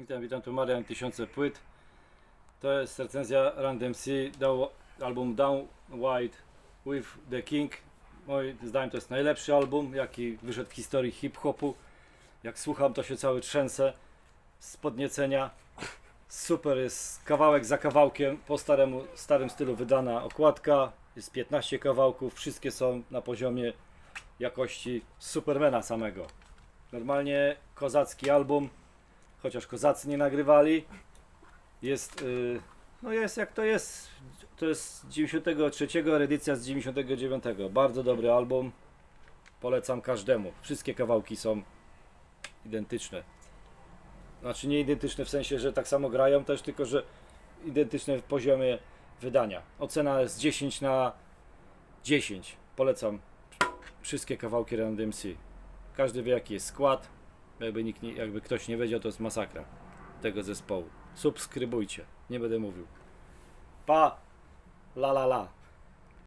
Witam, witam, tu Marian Tysiące Płyt. To jest recenzja Random C, album Down White with the King. Moim zdaniem to jest najlepszy album, jaki wyszedł w historii hip-hopu. Jak słucham, to się cały trzęsę z podniecenia. Super jest kawałek za kawałkiem, po staremu, starym stylu wydana okładka. Jest 15 kawałków, wszystkie są na poziomie jakości Supermana samego. Normalnie kozacki album, chociaż kozacy nie nagrywali. Jest, y, no jest jak to jest. To jest z 93, edycja z 99. Bardzo dobry album. Polecam każdemu. Wszystkie kawałki są identyczne. Znaczy nie identyczne w sensie, że tak samo grają też, tylko że identyczne w poziomie wydania. Ocena jest 10 na 10. Polecam wszystkie kawałki Random. Każdy wie jaki jest skład. Jakby, nikt nie, jakby ktoś nie wiedział, to jest masakra tego zespołu. Subskrybujcie, nie będę mówił. Pa! La la la.